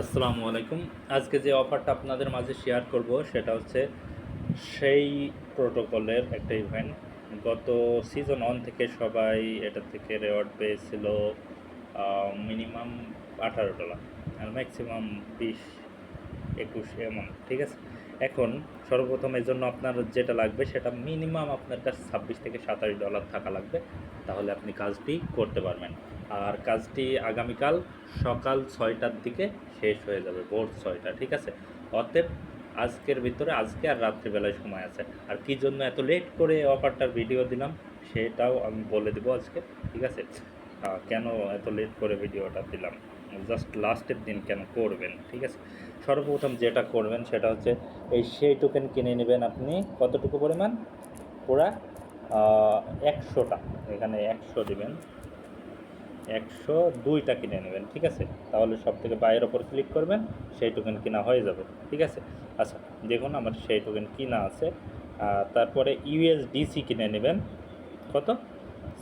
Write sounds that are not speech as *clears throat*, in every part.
আসসালামু আলাইকুম। আজকে যে অফারটা আপনাদের মাঝে শেয়ার করব সেটা হচ্ছে সেই প্রোটোকলের একটা ইভেন্ট গত সিজন ওয়ান থেকে সবাই এটা থেকে রেওয়ার্ড পেয়েছিল মিনিমাম আঠারো ডলার আর ম্যাক্সিমাম বিশ, একুশ এমন ঠিক আছে? এখন সর্বপ্রথম এর জন্য আপনার যেটা লাগবে সেটা মিনিমাম আপনার কাছে ছাব্বিশ থেকে সাতাশ ডলার থাকা লাগবে। তাহলে আপনি কাজটি করতে পারবেন। আর কাজটি আগামীকাল সকাল ছয়টার দিকে শেষ হয়ে যাবে, ভোর ছয়টা, ঠিক আছে? অতএব আজকের ভিতরে, আজকে আর রাত্রিবেলায় সময় আছে। আর কি জন্য এত লেট করে অফারটার ভিডিও দিলাম, সেটাও আমি বলে দেবো আজকে, ঠিক আছে? কেন এত লেট করে ভিডিওটা দিলাম? জাস্ট লাস্টের দিন কেন করবেন, ঠিক আছে? সর্বপ্রথম যেটা করবেন, সেটা হচ্ছে এই সেই টোকেন কিনে নেবেন আপনি, কতটুকু পরিমাণ? পুরা একশোটা, এখানে একশো দিবেন। একশো দুইটা কিনে নেবেন, ঠিক আছে? তাহলে সব থেকে বাইয়ের ওপর ক্লিক করবেন, সেই টোকেন কিনা হয়ে যাবে, ঠিক আছে? আচ্ছা দেখুন আমার সেই টোকেন কিনা আছে। তারপরে ইউএসডিসি কিনে নেবেন, কত?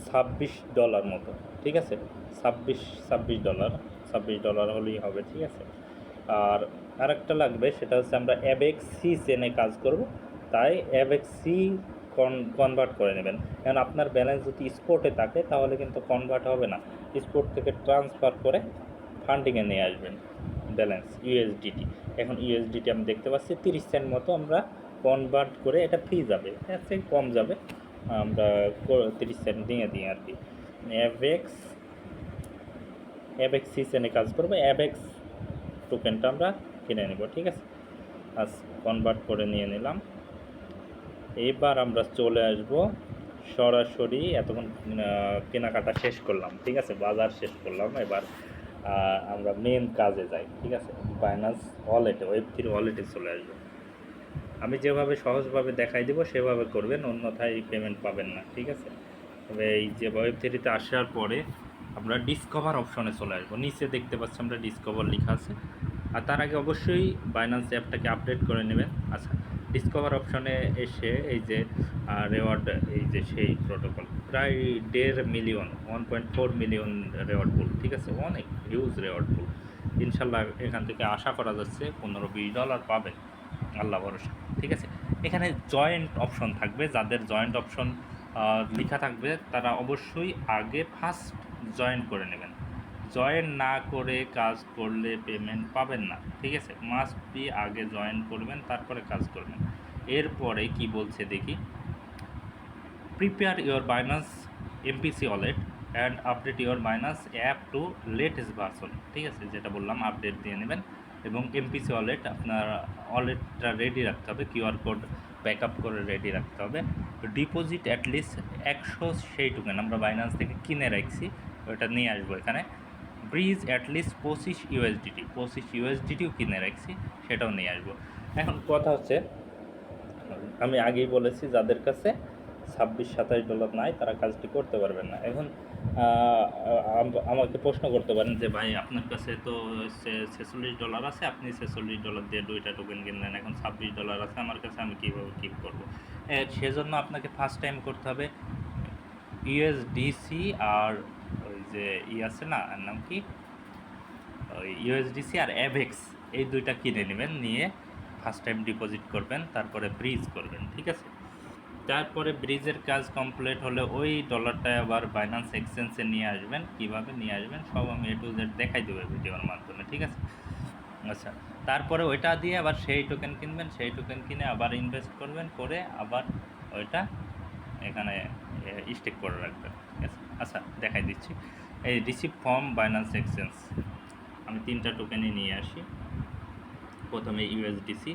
ছাব্বিশ ডলার মতো, ঠিক আছে? ছাব্বিশ ছাব্বিশ ডলার ছাব্বিশ ডলার হলেই হবে, ঠিক আছে? আর আরেকটা লাগবে, সেটা হচ্ছে আমরা অ্যাবেক্স চেনে কাজ করব, তাই অ্যাবেক্স কন কনভার্ট করে নেবেন। কারণ আপনার ব্যালেন্স যদি স্পোর্টে থাকে, তাহলে কিন্তু কনভার্ট হবে না। স্পোর্ট থেকে ট্রান্সফার করে ফান্ডিংয়ে নিয়ে আসবেন ব্যালেন্স ইউএসডিটি এখন ইউএসডিটি আমি দেখতে পাচ্ছি, তিরিশ সেন্ট মতো আমরা কনভার্ট করে এটা ফ্রি যাবে এর থেকে কম যাবে, আমরা তিরিশ সেন্ট দিয়ে দিই আর কি। অ্যাভেক্স অ্যাভেক্স সিজনে কাজ করব অ্যাভেক্স টোকেনটা আমরা কিনে নেব, ঠিক আছে? আজ কনভার্ট করে নিয়ে নিলাম। এবার আমরা চলে আসব সরাসরি এতক্ষণ কেনাকাটা শেষ করলাম, ঠিক আছে? বাজার শেষ করলাম, এবার আমরা মেন কাজে যাই, ঠিক আছে? বাইনান্স ওয়ালেটে ওয়েব থ্রি ওয়ালেটে চলে আসব। আমি যেভাবে সহজভাবে দেখাই দিব, সেভাবে করবেন, অন্যথায় পেমেন্ট পাবেন না, ঠিক আছে? তবে এই যে ওয়েব থ্রিতে আসার পরে আমরা ডিসকভার অপশনে চলে আসব। নিচে দেখতে পাচ্ছি আমরা ডিসকভার লেখা আছে। আর তার আগে অবশ্যই বাইন্যান্স অ্যাপটাকে আপডেট করে নেবেন। আচ্ছা ডিসকভার অপশনে এসে এই যে রেওয়ার্ড এই যে সেই প্রোটোকল প্রায় দেড় million one point four million reward pool ঠিক আছে? অনেক হিউজ রেওয়ার্ড পুল ইনশাল্লাহ এখান থেকে আশা করা যাচ্ছে পনেরো বিশ ডলার পাবেন। আল্লাহ ভরসা, ঠিক আছে? এখানে জয়েন্ট অপশন থাকবে, যাদের জয়েন্ট অপশন লেখা থাকবে, তারা অবশ্যই আগে ফার্স্ট জয়েন করে নেবেন। জয়েন না করে কাজ করলে পেমেন্ট পাবেন না, ঠিক আছে? মাস্ট বি আগে জয়েন করবেন, তারপরে কাজ করবেন। এরপরে কি বলছে দেখি? Prepare your Binance MPC wallet and update your Binance app to latest version ঠিক আছে? যেটা বললাম আপডেট দিয়ে নেবেন এবং এমপিসি ওয়ালেট আপনার ওয়ালেটটা রেডি রাখতে হবে কিউআর কোড ব্যাকআপ করে রেডি রাখতে হবে। ডিপোজিট অ্যাটলিস্ট একশো সেই টোকেন আমরা বাইনান্স থেকে কিনে রাখছি, ওটা নিয়ে আসব এখানে। ব্রিজ অ্যাটলিস্ট পঁচিশ ইউএসডিটি পঁচিশ ইউএসডিটিও কিনে রাখছি, সেটাও নিয়ে আসব। এখন কথা হচ্ছে, আমি আগেই বলেছি, যাদের কাছে ছাব্বিশ সাতাশ ডলার নাই, তারা কাজটি করতে পারবেন না। এখন আমাকে প্রশ্ন করতে পারেন যে, ভাই, আপনার কাছে তো ছেচল্লিশ ডলার আছে, আপনি ছেচল্লিশ ডলার দিয়ে দুইটা টোকেন কিনলেন, এখন ছাব্বিশ ডলার আছে, আমার কাছে আমি কীভাবে কী করব? সেজন্য আপনাকে ফার্স্ট টাইম করতে হবে ইউএসডিসি আর ওই যে ই আছে না নাম কি? ওই ইউএসডিসি আর অ্যাভেক্স এই দুইটা কিনে নেবেন, নিয়ে ফার্স্ট টাইম ডিপোজিট করবেন, তারপরে ব্রিজ করবেন, ঠিক আছে? তারপরে ব্রিজের কাজ কমপ্লিট হলে ওই ডলারটা আবার বাইন্যান্স এক্সচেঞ্জে নিয়ে আসবেন। কীভাবে নিয়ে আসবেন সব আমি এ টু জেড দেখাই দেবো ভিডিওর মাধ্যমে, ঠিক আছে? আচ্ছা তারপরে ওইটা দিয়ে আবার সেই টোকেন কিনবেন, সেই টোকেন কিনে আবার ইনভেস্ট করবেন, করে আবার ওইটা এখানে স্টেক করে রাখবেন, ঠিক আছে? আচ্ছা দেখাই দিচ্ছি। এই রিসিভ ফর্ম বাইন্যান্স এক্সচেঞ্জ আমি তিনটা টোকেনই নিয়ে আসি। প্রথমে ইউএসডিসি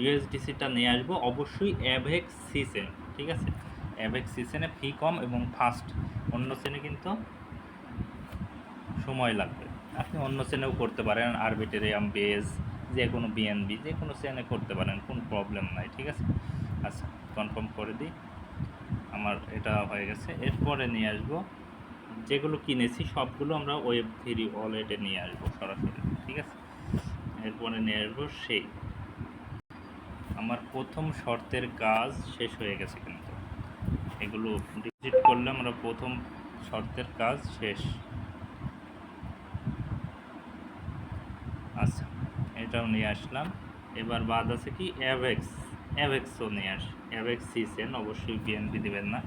ইউএসডিসিটা নিয়ে আসব, অবশ্যই অ্যাভেক্স সিসেন ঠিক আছে? অ্যাভেক্স সিসেনে ফি কম এবং ফাস্ট অন্য শ্রেণে কিন্তু সময় লাগবে। আপনি অন্য শ্রেণেও করতে পারেন আরবিটেরিয়াম বেস যে কোনো বিএনবি যে কোনো শ্রেণে করতে পারেন, কোনো প্রবলেম নাই, ঠিক আছে? আচ্ছা কনফার্ম করে দিই। আমার এটা হয়ে গেছে। এরপরে নিয়ে আসব, যেগুলো কিনেছি সবগুলো আমরা ওয়েব থ্রি ওয়ালেটে নিয়ে আসব সরাসরি, ঠিক আছে? এরপরে নিয়ে আসব সেই। আমার প্রথম শর্তের কাজ শেষ হয়ে গেছে কিন্তু এগুলো ডিজিট করলে আমরা প্রথম শর্তের কাজ শেষ। আচ্ছা এটাও নিয়ে আসলাম। এবার বাদ আছে কি? অ্যাভেক্স। অ্যাভেক্সও নিয়ে আস, অ্যাভেক্স সিসেন, অবশ্যই বিএনপি দিবেন না।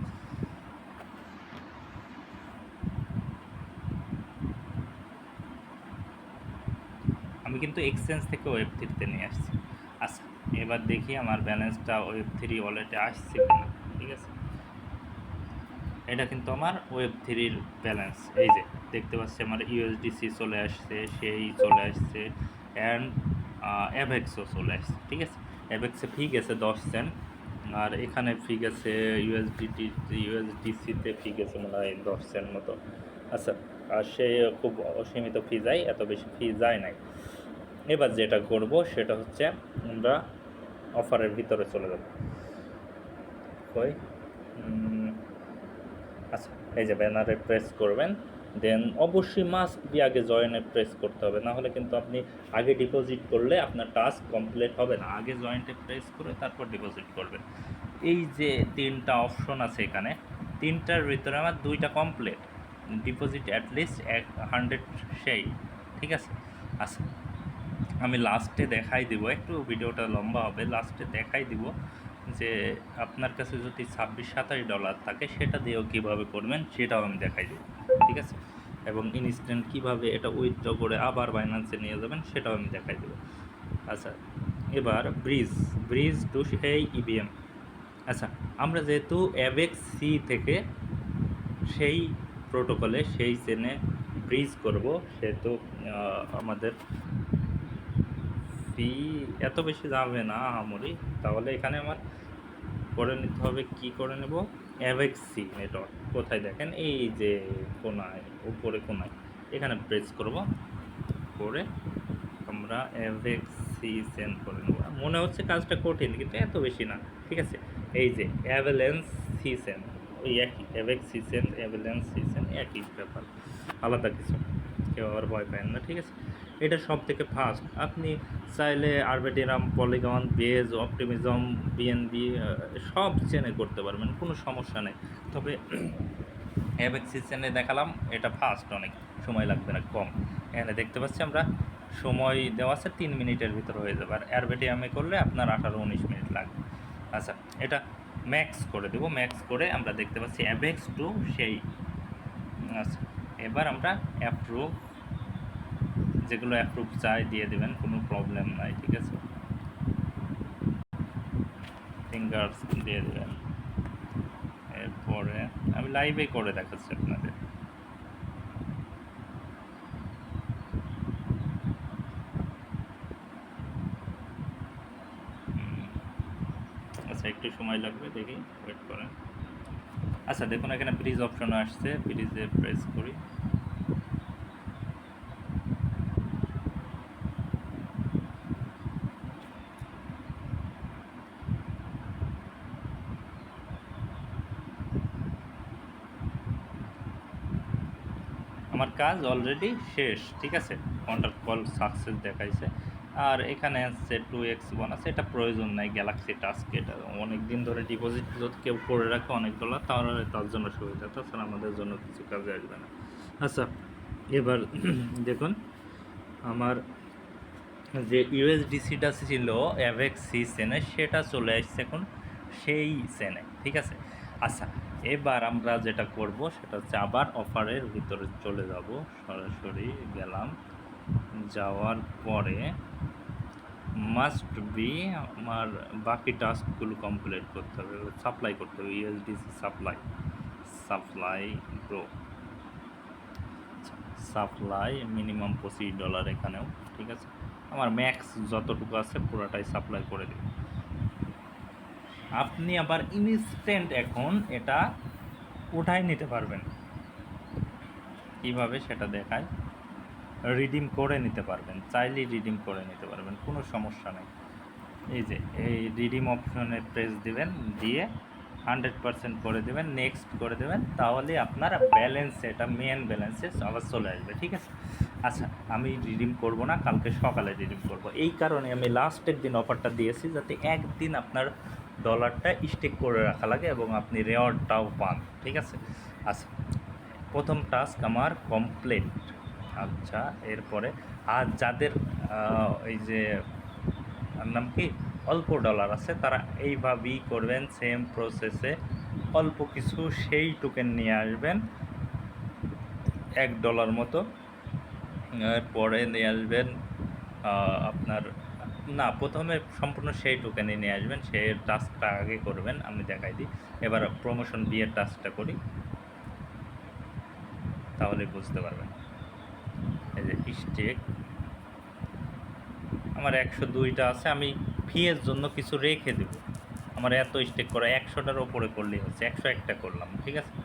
আমি কিন্তু এক্সচেঞ্জ থেকে ওয়েব থ্রিতে নিয়ে আসছি। এবার দেখি আমার ব্যালেন্সটা ওয়েব থ্রি ওয়ালেটে আসছে কিনা, ঠিক আছে? এটা কিন্তু আমার ওয়েব থ্রির ব্যালেন্স এই যে দেখতে পাচ্ছি আমার ইউএসডিসি চলে আসছে, সেই চলে আসছে অ্যান্ড অ্যাভেক্সও চলে আসছে, ঠিক আছে? অ্যাভেক্সে ফি গেছে দশ সেন্ট আর এখানে ফি গেছে ইউএসডিটি ইউএসডিসিতে ফি গেছে মনে হয় দশ সেন্ট মতো। আচ্ছা আর সে খুব অসীমিত ফি যায়, এত বেশি ফি যায় নাই। এবার যেটা করব সেটা হচ্ছে আমরা অফারের ভিতরে চলে যাবে। কই? আচ্ছা এই যে ব্যানারে প্রেস করবেন দেন অবশ্যই মাস্ক দিয়ে আগে জয়েনে প্রেস করতে হবে, না হলে কিন্তু আপনি আগে ডিপোজিট করলে আপনার টাস্ক কমপ্লিট হবে না। আগে জয়েন্টে প্রেস করে তারপর ডিপোজিট করবেন। এই যে তিনটা অপশন আছে এখানে, তিনটার ভিতরে আমার দুইটা কমপ্লিট ডিপোজিট অ্যাটলিস্ট এক হান্ড্রেড সেই, ঠিক আছে? আচ্ছা আমি লাস্টে দেখাই দিব, একটু ভিডিওটা লম্বা হবে লাস্টে দেখাই দিব যে আপনার কাছে যদি ছাব্বিশ সাতাশ ডলার থাকে, সেটা দিয়েও কীভাবে করবেন সেটাও আমি দেখাই দেবো, ঠিক আছে? এবং ইনস্ট্যান্ট কীভাবে এটা উইথড্র করে আবার বাইন্যান্সে নিয়ে যাবেন, সেটাও আমি দেখাই দেবো। আচ্ছা এবার ব্রিজ ব্রিজ টু সেই ইভিএম আচ্ছা আমরা যেহেতু অ্যাবেক্স সি থেকে সেই প্রোটোকলে সেই চেনে ব্রিজ করব, সেহেতু আমাদের ফি এত বেশি যাবে না আমরি। তাহলে এখানে আমার করে নিতে হবে, কি করে নেব? অ্যাভেক্সি নেটওয়ার্ক কোথায় দেখেন? এই যে কোনায়, উপরে কোনায়। এখানে প্রেস করব। করে আমরা অ্যাভেক্সি সেন্ড করে নেব। মনে হচ্ছে কাজটা কঠিন, কিন্তু এত বেশি না। ঠিক আছে? এই যে অ্যাভেলেন্স সি সিসেন ওই একই। অ্যাভেক্স সিসেন অ্যাভেলেন্স সি সিসেন একই ব্যাপার। আলাদা কিছু। কেউ আবার ভয় পায় না, ঠিক আছে? এটা সব থেকে ফাস্ট আপনি চাইলে Arbitrum, Polygon, Base, Optimism BNB সব চেনে করতে পারবেন, কোনো সমস্যা নেই। তবে *clears throat* অ্যাভেক্স সিসেনে দেখালাম, এটা ফার্স্ট অনেক সময় লাগবে না, কম। এখানে দেখতে পাচ্ছি আমরা, সময় দেওয়া আছে তিন মিনিটের ভিতর হয়ে যাবে, আর অ্যারবেটিয়ামে করলে আপনার আঠারো উনিশ মিনিট লাগবে। আচ্ছা এটা ম্যাক্স করে দেবো ম্যাক্স করে আমরা দেখতে পাচ্ছি অ্যাভেক্স টু সেই। আচ্ছা এবার আমরা অ্যাপ্রুভ যেগুলো অ্যাপ্রুভ চাই দিয়ে দেবেন, কোনো প্রবলেম নাই, ঠিক আছে? ফিঙ্গার্স দিয়ে দেবেন। এরপরে আমি লাইভে করে দেখাচ্ছি আপনাদের। আচ্ছা একটু সময় লাগবে, দেখি ওয়েট করেন। আচ্ছা দেখুন, এখানে ব্রিজ অপশন আসছে ব্রিজে প্রেস করি আমার কাজ অলরেডি শেষ, ঠিক আছে? কন্ট্যাক্ট কল সাকসেস দেখাইছে। আর এখানে আছে টু এক্স ওয়ান আছে, এটা প্রয়োজন নাই গ্যালাক্সি টাস্ক এটা অনেক দিন ধরে ডিপোজিট যদি কেউ করে রাখে অনেক ডলার তাহলে তার জন্য সুবিধা, তাছাড়া আমাদের জন্য কিছু কাজে আসবে না। আচ্ছা এবার *clears throat* দেখুন, আমার যে ইউএসডিসিটা ছিল অ্যাভেক্স সি সেনে সেটা চলে আসছে এখন সেই সেনে ঠিক আছে? আচ্ছা এবার আমরা যেটা করব সেটা হচ্ছে আবার অফারের ভিতরে চলে যাব। সরাসরি গেলাম। যাওয়ার পরে মাস্ট বি আমার বাকি টাস্কগুলো কমপ্লিট করতে হবে। সাপ্লাই করতে হবে। USDC supply supply pro supply minimum পঁচিশ ডলার এখানেও, ঠিক আছে? আমার ম্যাক্স যতটুকু আছে পুরোটাই সাপ্লাই করে দিই আপনি আবার ইনস্ট্যান্ট এখন এটা উঠাই নিতে পারবেন। কীভাবে সেটা দেখায়? রিডিম করে নিতে পারবেন, চাইলেই রিডিম করে নিতে পারবেন, কোনো সমস্যা নেই। এই যে, এই রিডিম অপশনে প্রেস দিবেন, দিয়ে হান্ড্রেড পার্সেন্ট করে দেবেন নেক্সট করে দেবেন, তাহলে আপনার ব্যালেন্স এটা মেন ব্যালেন্সে আবার চলে আসবে, ঠিক আছে? আচ্ছা আমি রিডিম করব না, কালকে সকালে রিডিম করব। এই কারণে আমি লাস্টের দিন অফারটা দিয়েছি, যাতে একদিন আপনার ডলারটা স্টেক করে রাখা লাগে এবং আপনি রেওয়ার্ডটাও পান, ঠিক আছে? আচ্ছা প্রথম টাস্ক আমার কমপ্লিট আচ্ছা এরপরে আর যাদের এই যে নাম কি? অল্প ডলার আছে, তারা এইভাবেই করবেন সেম প্রসেসে অল্প কিছু সেই টোকেন নিয়ে আসবেন, এক ডলার মতো। পরে নিয়ে আসবেন আপনার না, প্রথমে সম্পূর্ণ সেই টোকেনে নিয়ে আসবেন সেই টাস্কটা আগে করবেন, আমি দেখাই দিই। এবার প্রমোশন বিয়ের টাস্কটা করি। তাহলে বুঝতে পারবেন। এই যে স্টেক আমার একশো দুইটা আছে, আমি ফিয়ের জন্য কিছু রেখে দেব। আমার এত স্টেক করা, একশোটার ওপরে করলেই হচ্ছে, একশো একটা করলাম, ঠিক আছে?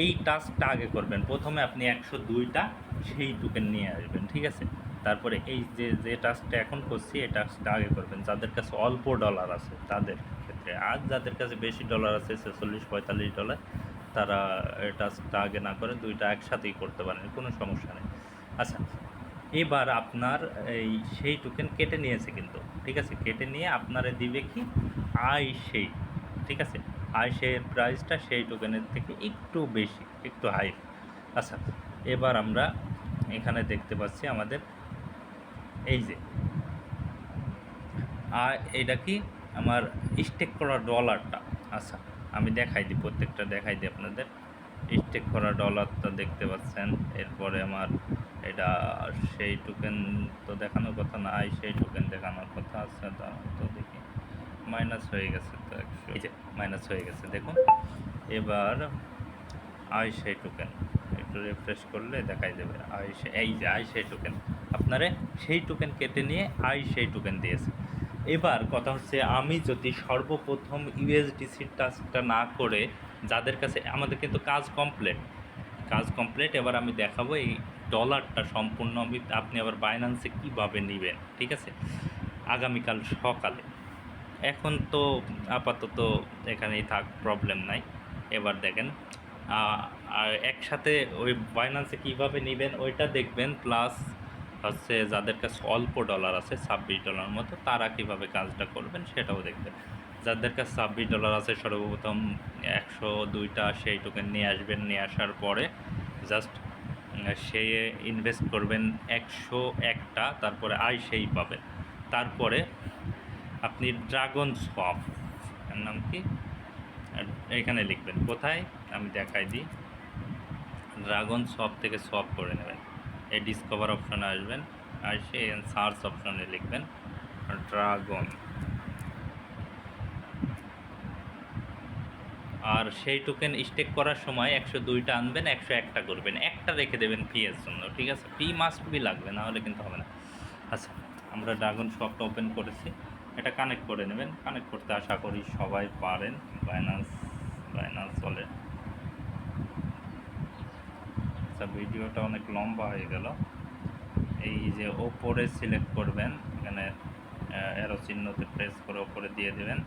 এই টাস্কটা আগে করবেন। প্রথমে আপনি একশো দুইটা সেই টোকেন নিয়ে আসবেন, ঠিক আছে? তারপরে এই যে যে টাস্কটা এখন করছি, এই টাস্কটা আগে করবেন। যাদের কাছে অল্প ডলার আছে, তাদের ক্ষেত্রে। আর যাদের কাছে বেশি ডলার আছে, ছেচল্লিশ, পঁয়তাল্লিশ ডলার তারা টাস্কটা আগে না করে দুইটা একসাথেই করতে পারেন, কোনো সমস্যা নেই। আচ্ছা এবার আপনার এই সেই টোকেন কেটে নিয়েছে কিন্তু, ঠিক আছে? কেটে নিয়ে আপনারে দিবে কি? আই সেই ঠিক আছে? আই সেই প্রাইসটা সেই টোকেনের থেকে একটু বেশি, একটু হাই আচ্ছা এবার আমরা এখানে দেখতে পাচ্ছি আমাদের এই যে আর এটা কি? আমার স্টেক করা ডলারটা আচ্ছা আমি দেখাই দিই, প্রত্যেকটা দেখাই দিই আপনাদের। স্টেক করা ডলারটা দেখতে পাচ্ছেন। এরপরে আমার এটা সেই টোকেন তো দেখানোর কথা না আই সেই টোকেন দেখানোর কথা আছে, তা দেখি। মাইনাস হয়ে গেছে তো একশো এই যে মাইনাস হয়ে গেছে, দেখুন। এবার আই সেই টোকেন একটু রিফ্রেশ করলে দেখাই দেবে। আই সে, এই যে আই সেই টোকেন আপনারে সেই টোকেন কেটে নিয়ে আই সেই টোকেন দিয়েছে। এবার কথা হচ্ছে আমি যদি সর্বপ্রথম ইউএসডিসির টাস্কটা না করে যাদের কাছে আমাদের কিন্তু কাজ কমপ্লিট কাজ কমপ্লিট এবার আমি দেখাবো এই ডলারটা সম্পূর্ণ আমি, আপনি আবার বাইন্যান্সে কীভাবে নেবেন, ঠিক আছে? আগামীকাল সকালে। এখন তো আপাতত এখানেই থাক প্রবলেম নাই। এবার দেখেন আর একসাথে ওই বাইন্যান্সে কীভাবে নেবেন, ওইটা দেখবেন প্লাস হচ্ছে যাদের কাছে অল্প ডলার আছে, ছাব্বিশ ডলার মতো, তারা কীভাবে কাজটা করবেন সেটাও দেখবেন। যাদের কাছে ছাব্বিশ ডলার আছে, সর্বপ্রথম একশো দুইটা সেই টোকেন নিয়ে আসবেন, নিয়ে আসার পরে জাস্ট সে ইনভেস্ট করবেন একশো একটা, তারপরে আই সেই পাবেন। তারপরে আপনি ড্রাগন সফ এর নাম কি? এখানে লিখবেন, কোথায়? আমি দেখাই দিই। ড্রাগন সফ থেকে সফ করে নেবেন। এই ডিসকভার অপশানে আসবেন, আর সে সার্চ অপশনে লিখবেন ড্রাগন আর সেই টোকেন স্টেক করার সময় একশো দুইটা আনবেন, একশো একটা করবেন, একটা রেখে দেবেন ফি এর জন্য, ঠিক আছে? ফি মাস্ট বি লাগবে, না হলে কিন্তু হবে না। আচ্ছা আমরা ড্রাগন শপটা ওপেন করেছি, এটা কানেক্ট করে নেবেন। কানেক্ট করতে আশা করি সবাই পারেন বাইনান্স বাইনান্স চলে আচ্ছা ভিডিওটা অনেক লম্বা হয়ে গেল। এই যে ওপরে সিলেক্ট করবেন, এখানে এরো চিহ্নতে প্রেস করে ওপরে দিয়ে দেবেন।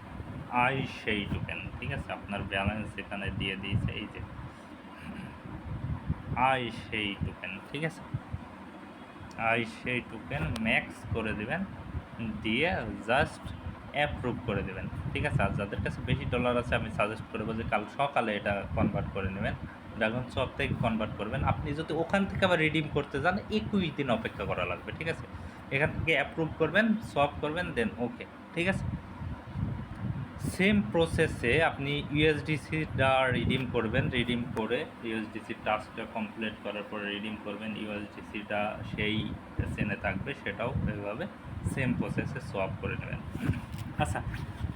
আই সেই টোকেন ঠিক আছে? আপনার ব্যালেন্স এখানে দিয়ে দিয়েছে, এই যে। আই সেই টোকেন ঠিক আছে? আই সেই টোকেন ম্যাক্স করে দেবেন, দিয়ে জাস্ট অ্যাপ্রুভ করে দেবেন, ঠিক আছে? আর যাদের কাছে বেশি ডলার আছে, আমি সাজেস্ট করব যে কাল সকালে এটা কনভার্ট করে নেবেন। ড্রাগন শপ থেকে কনভার্ট করবেন। আপনি যদি ওখান থেকে আবার রিডিম করতে যান, একুশ দিন অপেক্ষা করা লাগবে, ঠিক আছে? এখান থেকে অ্যাপ্রুভ করবেন সব করবেন দেন ওকে ঠিক আছে? সেম প্রসেসে আপনি ইউএসডিসিটা রিডিম করবেন রিডিম করে ইউএসডিসি টাস্কটা কমপ্লিট করার পরে রিডিম করবেন ইউএসডিসিটা সেই সেনে থাকবে, সেটাও এভাবে সেম প্রসেসে সোয়াপ করে নেবেন। আচ্ছা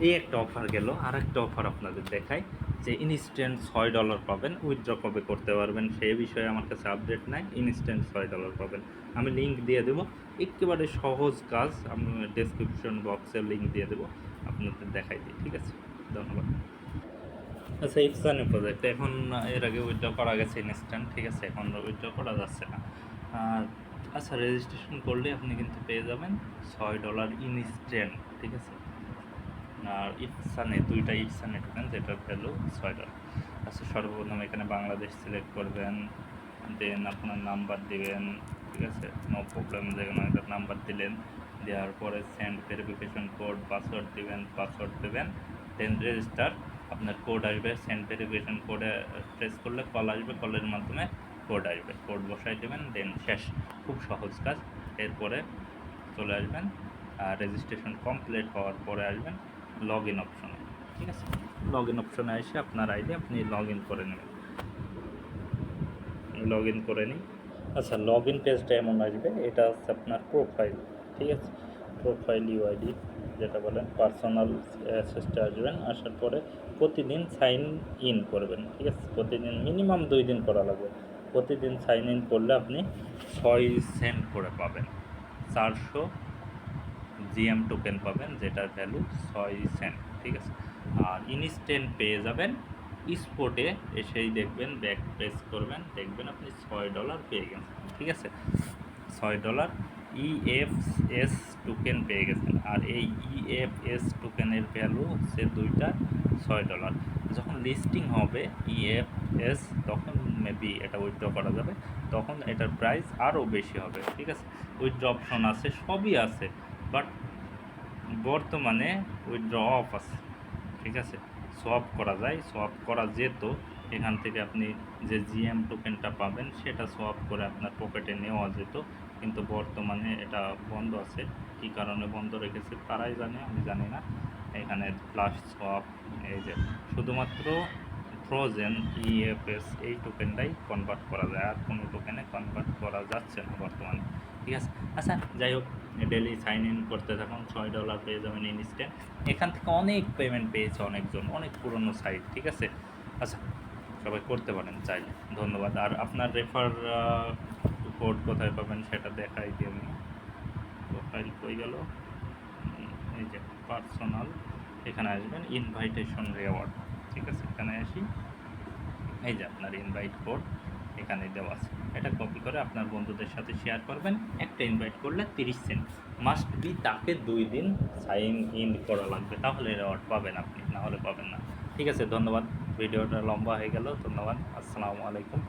এই একটা অফার গেল আর একটা অফার আপনাদের দেখাই। যে ইনস্ট্যান্ট ছয় ডলার পাবেন উইথড্র কবে করতে পারবেন সেই বিষয়ে আমার কাছে আপডেট নাই ইনস্ট্যান্ট ছয় ডলার পাবেন। আমি লিঙ্ক দিয়ে দেবো, একেবারে সহজ কাজ, আমি ডেসক্রিপশন বক্সে লিঙ্ক দিয়ে দেবো, আপনাদের দেখাই দিই, ঠিক আছে? ধন্যবাদ। আচ্ছা ইফসানি প্রজেক্ট এখন এর আগে উইথড্র করা গেছে ইনস্ট্যান্ট ঠিক আছে? এখন উইথড্র করা যাচ্ছে না। আচ্ছা রেজিস্ট্রেশন করলে আপনি কিন্তু পেয়ে যাবেন ছয় ডলার ইনস্ট্যান্ট ঠিক আছে? আর ইটসানে দুইটা ইটসানে টোকেন যেটার ভ্যালু ছয় ডলার আচ্ছা সর্বপ্রথম এখানে বাংলাদেশ সিলেক্ট করবেন দেন আপনার নাম্বার দিবেন, ঠিক আছে? নো প্রবলেম যেখানে একটা নাম্বার দিলেন, দেওয়ার পরে সেন্ড ভেরিফিকেশন কোড পাসওয়ার্ড দিবেন পাসওয়ার্ড দেবেন দেন রেজিস্টার আপনার কোড আসবে সেন্ড ভেরিফিকেশন কোডে প্রেস করলে কল আসবে কলের মাধ্যমে কোড আসবে। কোড বসাই দেবেন দেন শেষ। খুব সহজ কাজ। এরপরে চলে আসবেন, আর রেজিস্ট্রেশন কমপ্লিট হওয়ার পরে আসবেন লগ ইন অপশনে ঠিক আছে? লগ ইন অপশনে এসে আপনার আইডি আপনি লগ ইন করে নেবেন। লগ ইন করে নিই। আচ্ছা লগ ইন পেজটা এমন আসবে, এটা হচ্ছে আপনার প্রোফাইল ঠিক আছে? প্রোফাইল ইউআইডি যেটা বলেন পার্সোনাল অ্যাসেসটা আসবেন, আসার পরে প্রতিদিন সাইন ইন করবেন, ঠিক আছে? প্রতিদিন মিনিমাম দুই দিন করা লাগবে। প্রতিদিন সাইন ইন করলে আপনি ছয় সেন্ট করে পাবেন। চারশো জিএম টোকেন পাবেন, যেটার ভ্যালু ছয় সেন্ট ঠিক আছে? আর ইনস্ট্যান্ট পেয়ে যাবেন স্পটে এসেই দেখবেন ব্যাক প্রেস করবেন, দেখবেন আপনি ছয় ডলার পেয়ে গেছেন, ঠিক আছে? ছয় ডলার ইএফএস টোকেন পেয়ে গেছেন, আর এই ইএফএস টোকেনের ভ্যালু হচ্ছে দুইটা, ছয় ডলার যখন লিস্টিং হবে ইএফএস তখন মেবি এটা উইথড্র করা যাবে, তখন এটার প্রাইস আরও বেশি হবে, ঠিক আছে? উইথড্র অপশন আছে, সবই আছে। বাট বর্তমানে উইথড্র অফ আছে, ঠিক আছে? সোয়াপ করা যায় সোয়াপ করা যেত, এখান থেকে আপনি যে জিএম টোকেনটা পাবেন, সেটা সোয়াপ করে আপনার পকেটে নেওয়া যেত, কিন্তু বর্তমানে এটা বন্ধ আছে। কী কারণে বন্ধ রেখেছে তারাই জানে, আমি জানি না। এখানে প্লাস সোয়াপ এই যে, শুধুমাত্র ফ্রোজেন ইএফএস এই টোকেনটাই কনভার্ট করা যায়, আর কোনো টোকেনে কনভার্ট করা যাচ্ছে না বর্তমানে, ঠিক আছে? আচ্ছা যাই হোক ডেলি সাইন ইন করতে থাকুন, ছয় ডলার পেয়ে যাবেন ইনস্ট্যান্ট এখান থেকে অনেক পেমেন্ট পেয়েছে অনেকজন, অনেক পুরনো সাইট ঠিক আছে? আচ্ছা সবাই করতে পারেন চাইলে, ধন্যবাদ। আর আপনার রেফার কোড কোথায় পাবেন সেটা দেখাই দিই আমি। প্রোফাইল কই গেল? এই যে পার্সোনাল এখানে আসবেন ইনভাইটেশন রেওয়ার্ড ঠিক আছে? এখানে আসি। এই যে আপনার ইনভাইট কোড এখানে দেওয়া আছে। এটা কপি করে আপনার বন্ধুদের সাথে শেয়ার করবেন। একটা ইনভাইট করলে তিরিশ সেন্ট মাস্ট বি তাকে দুই দিন সাইন ইন করা লাগবে। তাহলে রেওয়ার্ড পাবেন আপনি, না হলে পাবেন না। ঠিক আছে, ধন্যবাদ। ভিডিওটা লম্বা হয়ে গেল, ধন্যবাদ। আসসালামু আলাইকুম।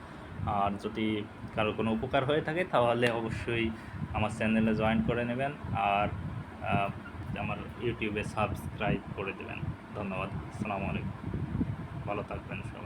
আর যদি কারও কোনো উপকার হয়ে থাকে, তাহলে অবশ্যই আমার চ্যানেলে জয়েন করে নেবেন। আর আমার ইউটিউবে সাবস্ক্রাইব করে দেবেন। ধন্যবাদ। আসসালামু আলাইকুম। ভালো থাকবেন সবাই।